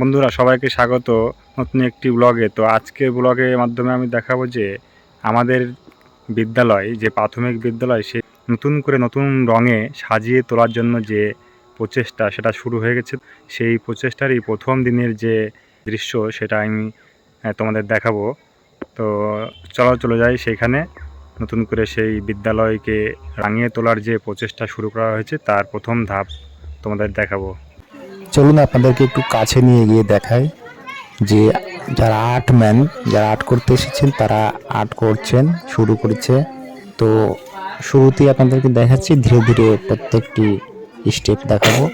বন্ধুরা, সবাইকে স্বাগত নতুন একটি ব্লগে তো আজকের ব্লগের মাধ্যমে আমি দেখাবো যে আমাদের বিদ্যালয়, যে প্রাথমিক বিদ্যালয়, সে নতুন করে নতুন রঙে সাজিয়ে তোলার জন্য যে প্রচেষ্টা, সেটা শুরু হয়ে গেছে। সেই প্রচেষ্টারই প্রথম দিনের যে দৃশ্য, সেটা আমি তোমাদের দেখাবো। তো চলো, চলে যাই সেইখানে নতুন করে সেই বিদ্যালয়কে রাঙিয়ে তোলার যে প্রচেষ্টা শুরু করা হয়েছে, তার প্রথম ধাপ তোমাদের দেখাবো। চলুন আপনাদেরকে একটু কাছে নিয়ে গিয়ে দেখাই যে যারা আর্ট ম্যান, যারা আর্ট করতে এসেছেন, তারা আর্ট করছেন, শুরু করেছে। তো শুরুতেই আপনাদেরকে দেখাচ্ছি, ধীরে ধীরে প্রত্যেকটি স্টেপ দেখাবো।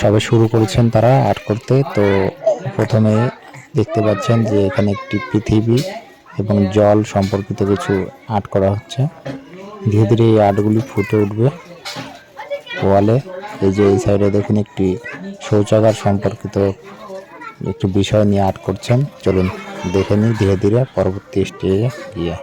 সবে শুরু করেছেন তারা আর্ট করতে। তো প্রথমে দেখতে পাচ্ছেন যে এখানে একটি পৃথিবী এবং জল সম্পর্কিত কিছু আর্ট করা হচ্ছে। ধীরে ধীরে এই আর্টগুলি ফুটে উঠবে। ওয়ালে, এই যে এই সাইডে দেখুন একটি শৌচাগার সম্পর্কিত একটি বিষয় নিয়ে আর্ট করছেন। চলুন দেখে নিই ধীরে ধীরে পরবর্তী স্টেজে গিয়ে।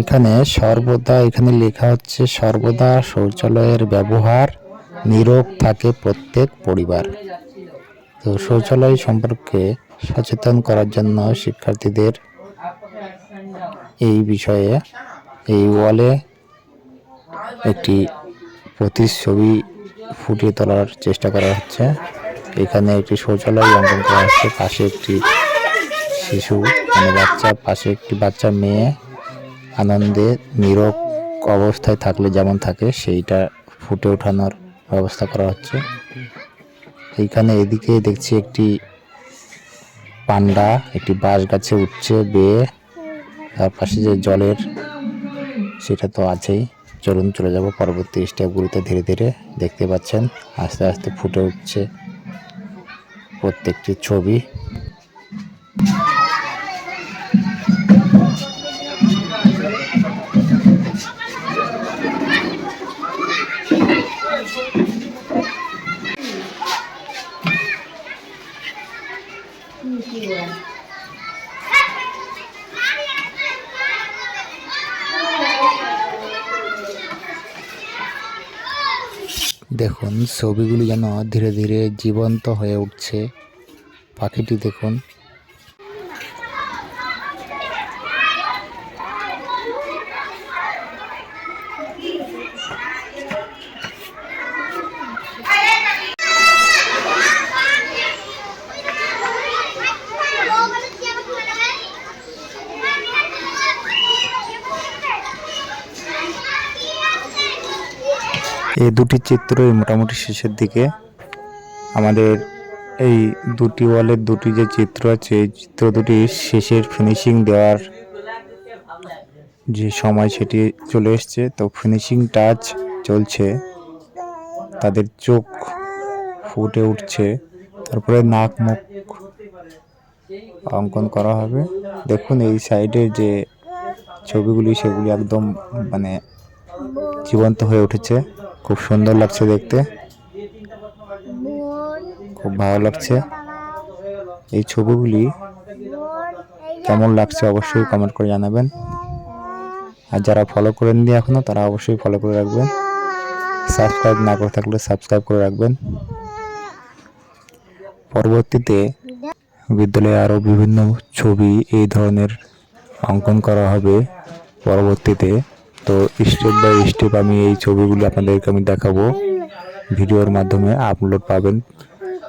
এখানে সর্বদা, এখানে লেখা হচ্ছে, সর্বদা শৌচালয়ের ব্যবহার নীরব থাকে প্রত্যেক পরিবার। তো শৌচালয় সম্পর্কে সচেতন করার জন্য শিক্ষার্থীদের এই বিষয়ে এই ওয়ালে একটি প্রতিচ্ছবি ফুটিয়ে তোলার চেষ্টা করা হচ্ছে। এখানে একটি শৌচালয় অঙ্কন করা হচ্ছে। পাশে একটি শিশু মানে বাচ্চা, পাশে একটি বাচ্চা মেয়ে আনন্দে নীরব অবস্থায় থাকলে যেমন থাকে সেইটা ফুটে ওঠানোর ব্যবস্থা করা হচ্ছে। এইখানে এদিকে দেখছি একটি পান্ডা, একটি বাঁশ গাছে উঠছে, বেয়ে। তার পাশে যে জলের, সেটা তো আছেই। চলুন চলে যাব পরবর্তী স্টেপগুলিতে ধীরে ধীরে। দেখতে পাচ্ছেন, আস্তে আস্তে ফুটে উঠছে প্রত্যেকটি ছবি। দেখুন ছবিগুলি যেন ধীরে ধীরে জীবন্ত হয়ে উঠছে। পাখিটি দেখুন। এই দুটি চিত্রই মোটামুটি শেষের দিকে। আমাদের এই দুটি ওয়ালের দুটি যে চিত্র আছে, এই চিত্র দুটি শেষের ফিনিশিং দেওয়ার যে সময় সেটি চলে এসছে। তো ফিনিশিং টাচ চলছে। তাদের চোখ ফুটে উঠছে। তারপরে নাক মুখ অঙ্কন করা হবে। দেখুন, এই সাইডে যে ছবিগুলি, সেগুলি একদম মানে জীবন্ত হয়ে উঠেছে। খুব সুন্দর লাগছে দেখতে। খুব ভালো লাগছে। এই ছবিগুলি কেমন লাগছে অবশ্যই কমেন্ট করে জানাবেন। আর যারা ফলো করেননি এখনও তারা অবশ্যই ফলো করে রাখবেন। সাবস্ক্রাইব না করে থাকলে সাবস্ক্রাইব করে রাখবেন। পরবর্তীতে বিদ্যালয়ে আরও বিভিন্ন ছবি এই ধরনের অঙ্কন করা হবে। পরবর্তীতে তো স্টেপ বাই স্টেপ আমি এই ছবিগুলো আপনাদেরকে আমি দেখাবো। ভিডিওর মাধ্যমে আপলোড পাবেন।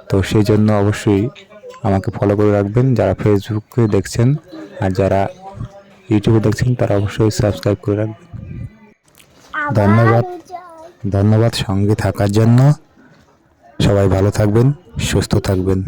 তো সেই জন্য অবশ্যই আমাকে ফলো করে রাখবেন। যারা ফেসবুকে দেখছেন আর যারা ইউটিউবে দেখছেন তারা অবশ্যই সাবস্ক্রাইব করে রাখবেন। ধন্যবাদ। ধন্যবাদ সঙ্গে থাকার জন্য। সবাই ভালো থাকবেন সুস্থ থাকবেন।